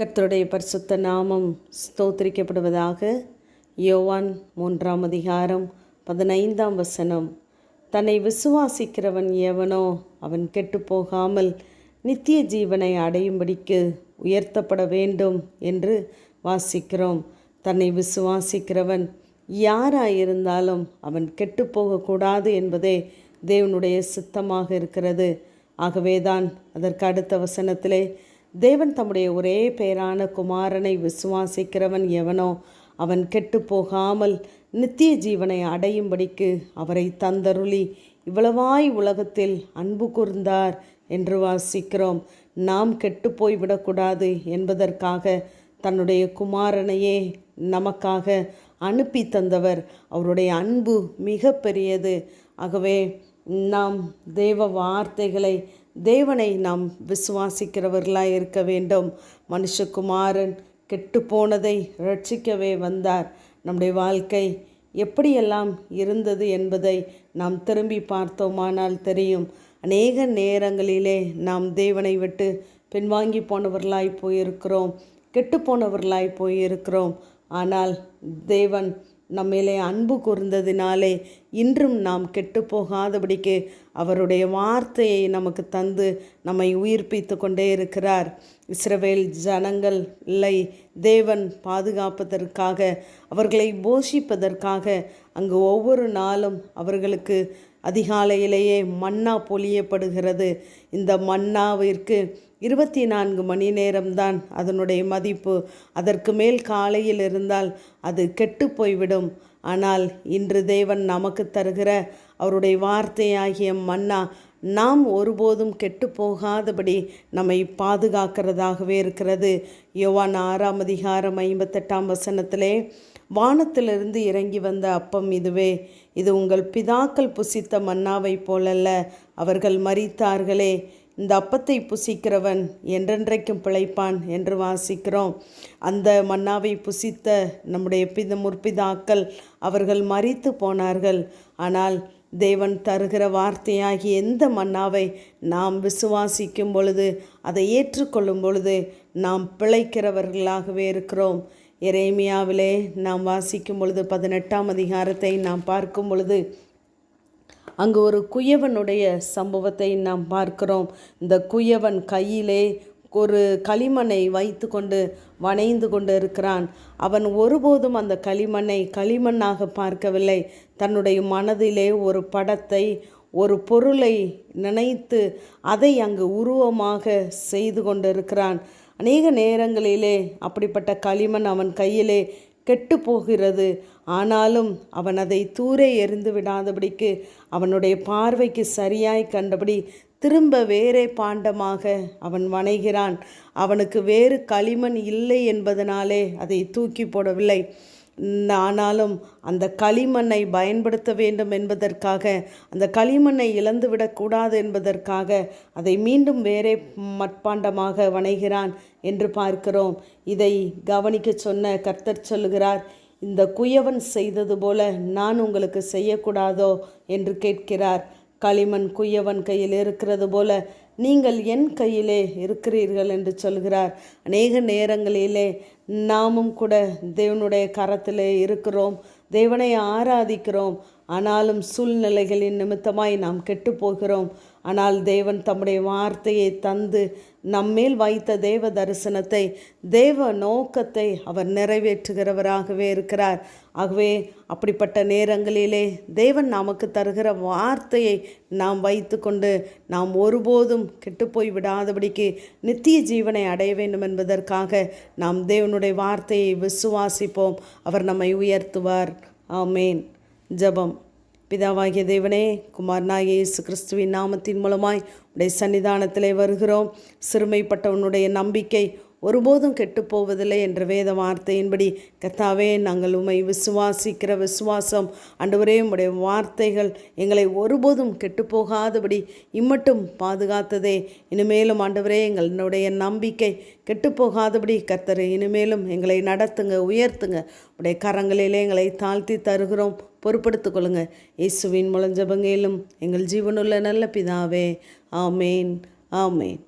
கர்த்தருடைய பரிசுத்த நாமம் ஸ்தோத்திரிக்கப்படுவதாக யோவான் மூன்றாம் அதிகாரம் பதினைந்தாம் வசனம். தன்னை விசுவாசிக்கிறவன் எவனோ அவன் கெட்டுப்போகாமல் நித்திய ஜீவனை அடையும்படிக்கு உயர்த்தப்பட வேண்டும் என்று வாசிக்கிறோம். தன்னை விசுவாசிக்கிறவன் யாராயிருந்தாலும் அவன் கெட்டுப்போகக்கூடாது என்பதே தேவனுடைய சித்தமாக இருக்கிறது. ஆகவேதான் அதற்கு அடுத்த வசனத்திலே தேவன் தம்முடைய ஒரே பெயரான குமாரனை விசுவாசிக்கிறவன் எவனோ அவன் கெட்டு போகாமல் நித்திய ஜீவனை அடையும்படிக்கு அவரை தந்தருளி இவ்வளவாய் உலகத்தில் அன்பு கூர்ந்தார் என்று வாசிக்கிறோம். நாம் கெட்டு போய்விடக்கூடாது என்பதற்காக தன்னுடைய குமாரனையே நமக்காக அனுப்பி தந்தவர். அவருடைய அன்பு மிக பெரியது ஆகவே நாம் தேவ வார்த்தைகளை தேவனை நாம் விசுவாசிக்கிறவர்களாக இருக்க வேண்டும். மனுஷகுமாரன் கெட்டுப்போனதை ரட்சிக்கவே வந்தார். நம்முடைய வாழ்க்கை எப்படியெல்லாம் இருந்தது என்பதை நாம் திரும்பி பார்த்தோமானால் தெரியும். அநேக நேரங்களிலே நாம் தேவனை விட்டு பின்வாங்கி போனவர்களாய் போயிருக்கிறோம். கெட்டு போனவர்களாய் போயிருக்கிறோம். ஆனால் தேவன் நம்மிலே அன்பு கூர்ந்ததினாலே இன்றும் நாம் கெட்டு போகாதபடிக்கு அவருடைய வார்த்தையை நமக்கு தந்து நம்மை உயிர்ப்பித்து கொண்டே இருக்கிறார். இஸ்ரவேல் ஜனங்களை தேவன் பாதுகாப்பதற்காக அவர்களை போஷிப்பதற்காக அங்கு ஒவ்வொரு நாளும் அவர்களுக்கு அதிகாலையிலேயே மன்னா பொழியப்படுகிறது. இந்த மன்னாவிற்கு இருபத்தி நான்கு மணி நேரம்தான் அதனுடைய மதிப்பு. அதற்கு மேல் காலையில் இருந்தால் அது கெட்டு போய்விடும். ஆனால் இன்று தேவன் நமக்கு தருகிற அவருடைய வார்த்தையாகிய மன்னா நாம் ஒருபோதும் கெட்டு போகாதபடி நம்மை பாதுகாக்கிறதாகவே இருக்கிறது. யோவான் ஆறாம் அதிகாரம் ஐம்பத்தெட்டாம் வசனத்திலே வானத்திலிருந்து இறங்கி வந்த அப்பம் இதுவே. இது உங்கள் பிதாக்கள் புசித்த மன்னாவை போலல்ல அவர்கள் மறித்தார்களே இந்த அப்பத்தை புசிக்கிறவன் என்றென்றைக்கும் பிழைப்பான் என்று வாசிக்கிறோம். அந்த மன்னாவை புசித்த நம்முடைய பித முற்பிதாக்கள் அவர்கள் மறித்து போனார்கள். ஆனால் தேவன் தருகிற வார்த்தையாகி எந்த மன்னாவை நாம் விசுவாசிக்கும் பொழுது அதை ஏற்றுக்கொள்ளும் பொழுது நாம் பிழைக்கிறவர்களாகவே இருக்கிறோம். எரேமியாவிலே நாம் வாசிக்கும் பொழுது பதினெட்டாம் அதிகாரத்தை நாம் பார்க்கும் பொழுது அங்கு ஒரு குயவனுடைய சம்பவத்தை நாம் பார்க்கிறோம். இந்த குயவன் கையிலே ஒரு களிமண்ணை வைத்து கொண்டு வணைந்து கொண்டு இருக்கிறான் அவன் ஒருபோதும் அந்த களிமண்ணை களிமண்ணாக பார்க்கவில்லை. தன்னுடைய மனதிலே ஒரு படத்தை ஒரு பொருளை நினைத்து அதை அங்கு உருவமாக செய்து கொண்டிருக்கிறான். அநேக நேரங்களிலே அப்படிப்பட்ட களிமண் அவன் கையிலே கெட்டு போகிறது ஆனாலும் அவன் அதை தூரே எறிந்து விடாதபடிக்கு அவனுடைய பார்வைக்கு சரியாய் கண்டபடி திரும்ப வேறே பாண்டமாக அவன் வணைகிறான். அவனுக்கு வேறு களிமண் இல்லை என்பதனாலே அதை தூக்கி போடவில்லை. ஆனாலும் அந்த களிமண்ணை பயன்படுத்த வேண்டும் என்பதற்காக அந்த களிமண்ணை இழந்துவிடக்கூடாது என்பதற்காக அதை மீண்டும் வேறே மட்பாண்டமாக வணைகிறான் என்று பார்க்கிறோம். இதை கவனிக்க சொன்ன கர்த்தர் சொல்லுகிறார் இந்த குயவன் செய்தது போல நான் உங்களுக்கு செய்யக்கூடாதோ? என்று கேட்கிறார். களிமண் குயவன் கையில் இருக்கிறது போல நீங்கள் என் கையிலே இருக்கிறீர்கள் என்று சொல்கிறார். அநேக நேரங்களிலே நாமும் கூட தேவனுடைய கரத்திலே இருக்கிறோம். தேவனை ஆராதிக்கிறோம். ஆனாலும் சூழ்நிலைகளின் நிமித்தமாய் நாம் கெட்டு போகிறோம். ஆனால் தேவன் தம்முடைய வார்த்தையை தந்து நம்மேல் வைத்த தேவ தரிசனத்தை தேவ நோக்கத்தை அவர் நிறைவேற்றுகிறவராகவே இருக்கிறார். ஆகவே அப்படிப்பட்ட நேரங்களிலே தேவன் நமக்கு தருகிற வார்த்தையை நாம் வைத்து கொண்டு நாம் ஒருபோதும் கெட்டுப்போய் விடாதபடிக்கு நித்திய ஜீவனை அடைய வேண்டும் என்பதற்காக நாம் தேவனுடைய வார்த்தையை விசுவாசிப்போம். அவர் நம்மை உயர்த்துவார். ஆமேன். ஜபம். பிதாவாகிய தேவனே குமாரனாகிய இயேசு கிறிஸ்துவின் நாமத்தின் மூலமாய் உடைய சன்னிதானத்திலே வருகிறோம். சிறுமைப்பட்டவனுடைய நம்பிக்கை ஒருபோதும் கெட்டுப்போவதில்லை என்ற வேத வார்த்தையின்படி கத்தாவே நாங்கள் உமை விசுவாசிக்கிற விசுவாசம் அன்றுவரே உடைய வார்த்தைகள் எங்களை ஒருபோதும் கெட்டுப்போகாதபடி இம்மட்டும் பாதுகாத்ததே. இனிமேலும் ஆண்டவரே எங்களுடைய நம்பிக்கை கெட்டுப்போகாதபடி கத்தரை இனிமேலும் எங்களை நடத்துங்க உயர்த்துங்க. உடைய கரங்களிலே எங்களை தாழ்த்தி தருகிறோம். பொறுப்படுத்திக் கொள்ளுங்க. இயேசுவின் முழஞ்சபங்கையிலும் எங்கள் ஜீவனுள்ள நல்ல பிதாவே. ஆமேன். ஆமேன்.